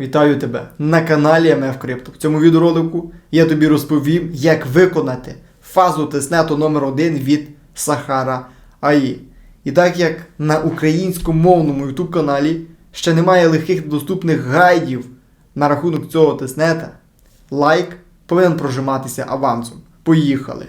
Вітаю тебе на каналі MF Crypto. В цьому відеоролику я тобі розповім, як виконати фазу тестнету номер 1 від Sahara AI. І так як на українськомовному YouTube каналі ще немає легких доступних гайдів на рахунок цього тестнета, лайк повинен прожиматися авансом. Поїхали!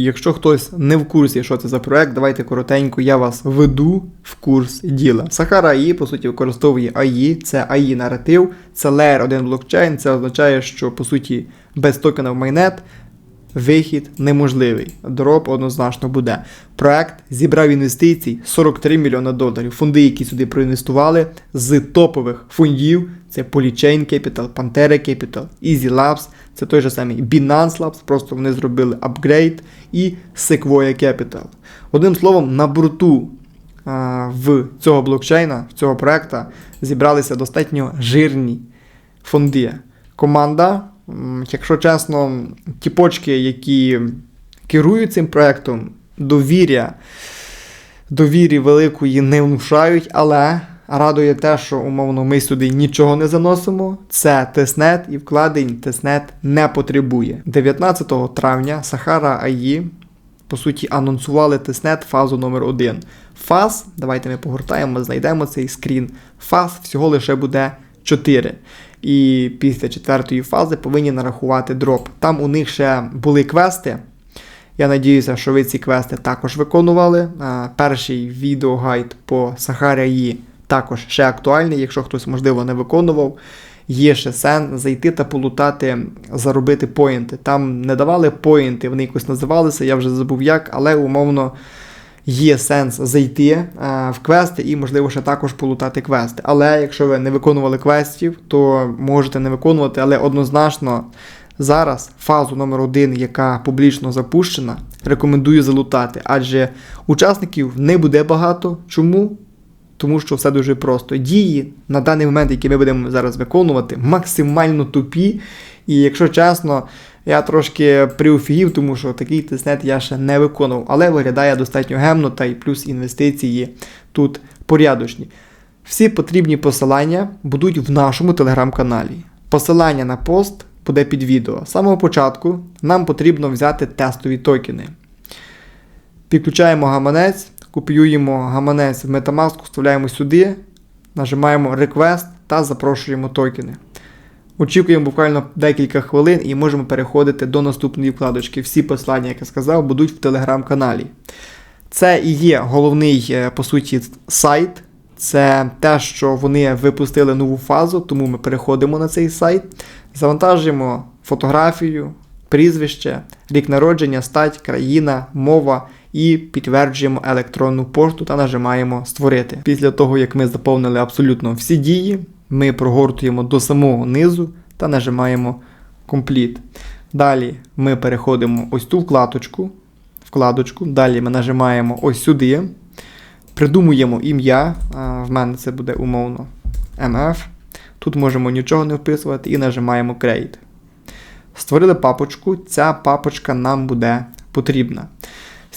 Якщо хтось не в курсі, що це за проект, давайте коротенько я вас веду в курс діла. Sahara AI, по суті, використовує AI, це AI наратив, це Layer 1 блокчейн. Це означає, що по суті без токенів майнет вихід неможливий. Дроп однозначно буде. Проект зібрав інвестицій 43 мільйона доларів. Фонди, які сюди проінвестували з топових фондів. Це Polychain Capital, Pantera Capital, Easy Labs, це той же самий Binance Labs, просто вони зробили апгрейд і Sequoia Capital. Одним словом, на борту а, в цього блокчейна, в цього проекта зібралися достатньо жирні фонди. Команда, якщо чесно, ті почки, які керують цим проектом, довір'я, довірі великої не внушають, але радує те, що умовно ми сюди нічого не заносимо. Це тестнет і вкладень тестнет не потребує. 19 травня Sahara AI, по суті, анонсували тестнет фазу номер 1 Фаз, давайте ми погортаємо, знайдемо цей скрін. Фаз всього лише буде 4. І після четвертої фази повинні нарахувати дроп. Там у них ще були квести. Я надіюся, що ви ці квести також виконували. Перший відеогайд по AI також ще актуальний, якщо хтось, можливо, не виконував. Є ще сенс зайти та полутати, заробити поінти. Там не давали поінти, вони якось називалися, я вже забув як, але умовно є сенс зайти а, в квести і, можливо, ще також полутати квести. Але якщо ви не виконували квестів, то можете не виконувати, але однозначно. Зараз фазу номер 1 яка публічно запущена, рекомендую залутати, адже учасників не буде багато. Чому? Тому що все дуже просто. Дії на даний момент, які ми будемо зараз виконувати, максимально тупі. І якщо чесно, я трошки приофігів, тому що такий тестнет я ще не виконував, але виглядає достатньо гемно, та й плюс інвестиції тут порядочні. Всі потрібні посилання будуть в нашому телеграм-каналі. Посилання на пост буде під відео. З самого початку нам потрібно взяти тестові токени. Підключаємо гаманець, копіюємо гаманець в Metamask, вставляємо сюди, нажимаємо Request та запрошуємо токени. Очікуємо буквально декілька хвилин і можемо переходити до наступної вкладочки. Всі посилання, як я сказав, будуть в телеграм-каналі. Це і є головний, е, по суті, сайт. Це те, що вони випустили нову фазу, тому ми переходимо на цей сайт, завантажуємо фотографію, прізвище, рік народження, стать, країна, мова і підтверджуємо електронну пошту та нажимаємо Створити. Після того, як ми заповнили абсолютно всі дії, ми прогортуємо до самого низу та нажимаємо Complete. Далі ми переходимо ось ту вкладочку. вкладочку. Далі ми нажимаємо ось сюди. Придумуємо ім'я. В мене це буде умовно MF. Тут можемо нічого не вписувати і нажимаємо Create. Створили папочку, ця папочка нам буде потрібна.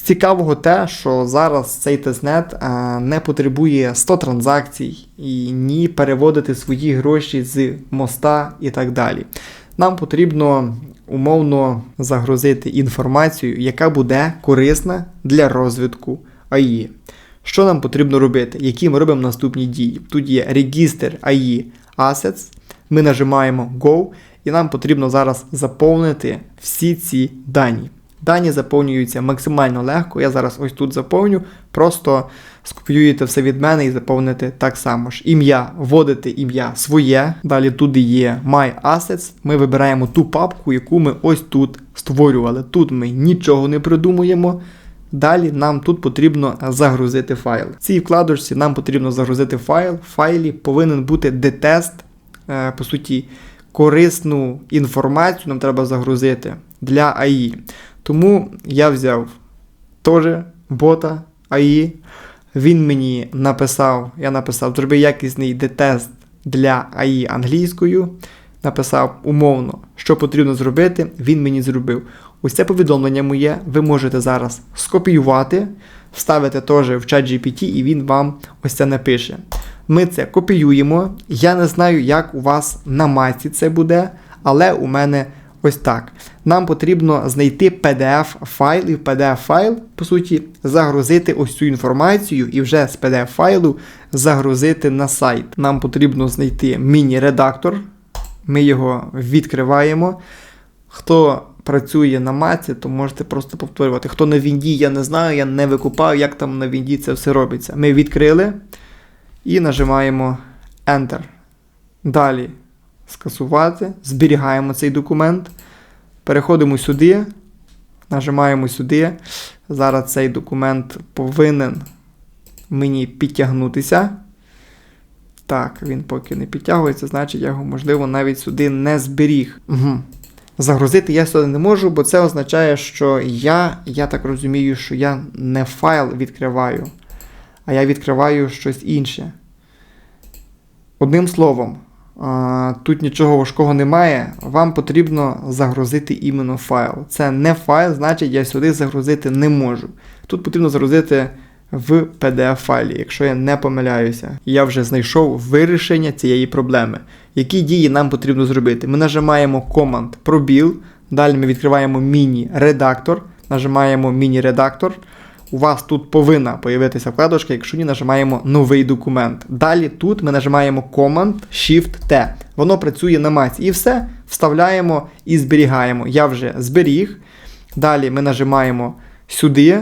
З цікавого те, що зараз цей тестнет не потребує 100 транзакцій і ні переводити свої гроші з моста і так далі. Нам потрібно умовно загрузити інформацію, яка буде корисна для розвитку АІ. Що нам потрібно робити? Які ми робимо наступні дії? Тут є регістр AI Assets. Ми нажимаємо Go, і нам потрібно зараз заповнити всі ці дані. Дані заповнюються максимально легко. Я зараз ось тут заповню. Просто скопіюєте все від мене і заповните так само ж. Ім'я, вводите ім'я своє. Далі туди є My Assets. Ми вибираємо ту папку, яку ми ось тут створювали. Тут ми нічого не придумуємо. Далі нам тут потрібно загрузити файл. В цій вкладочці нам потрібно загрузити файл. В файлі повинен бути детест, е, по суті, корисну інформацію нам треба загрузити для АІ. Тому я взяв теж бота АІ. Він мені написав, я написав, зроби якісний детест для АІ англійською. Написав умовно, що потрібно зробити, він мені зробив. Ось це повідомлення моє ви можете зараз скопіювати, вставити теж в чат GPT, і він вам ось це напише. Ми це копіюємо. Я не знаю, як у вас на маці це буде, але у мене ось так. Нам потрібно знайти PDF-файл і в PDF-файл, по суті, загрузити ось цю інформацію і вже з PDF-файлу загрузити на сайт. Нам потрібно знайти міні-редактор. Ми його відкриваємо. Хто працює на маці, то можете просто повторювати. Хто на Вінді, я не знаю, я не викупаю, як там на Вінді це все робиться. Ми відкрили і нажимаємо Enter. Далі скасувати, зберігаємо цей документ. Переходимо сюди, нажимаємо сюди. Зараз цей документ повинен мені підтягнутися. Так, він поки не підтягується, значить я його, можливо, навіть сюди не зберіг. Угу. Загрузити я сюди не можу, бо це означає, що я, я так розумію, що я не файл відкриваю, а я відкриваю щось інше. Одним словом, тут нічого важкого немає. Вам потрібно загрузити іменно файл. Це не файл, значить я сюди загрузити не можу. Тут потрібно загрузити в PDF-файлі, якщо я не помиляюся. Я вже знайшов вирішення цієї проблеми. Які дії нам потрібно зробити? Ми нажимаємо команд пробіл, далі ми відкриваємо міні-редактор, нажимаємо міні-редактор. У вас тут повинна появитися вкладочка, якщо ні, нажимаємо новий документ. Далі тут ми нажимаємо Command Shift-T. Воно працює на маці. І все вставляємо і зберігаємо. Я вже зберіг. Далі ми нажимаємо сюди,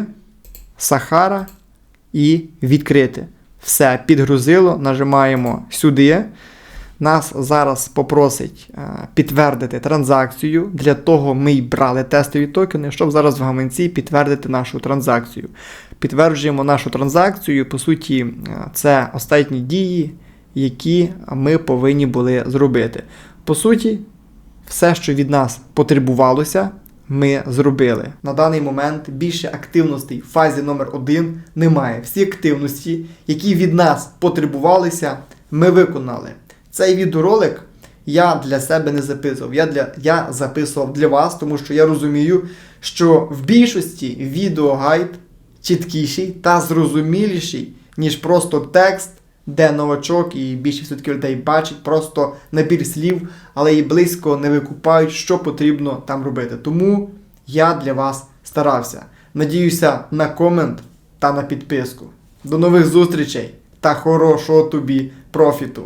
Сахара і відкрити. Все, підгрузило, нажимаємо сюди. Нас зараз попросить е, підтвердити транзакцію. Для того ми й брали тестові токени, щоб зараз в гаманці підтвердити нашу транзакцію. Підтверджуємо нашу транзакцію. По суті, е, це останні дії, які ми повинні були зробити. По суті, все, що від нас потребувалося, ми зробили. На даний момент більше активностей в фазі номер 1 немає. Всі активності, які від нас потребувалися, ми виконали. Цей відеоролик я для себе не записував. Я, для, я записував для вас, тому що я розумію, що в більшості відеогайд чіткіший та зрозуміліший, ніж просто текст, де новачок і більшість все-таки людей бачить просто набір слів, але і близько не викупають, що потрібно там робити. Тому я для вас старався. Надіюся на комент та на підписку. До нових зустрічей та хорошого тобі профіту!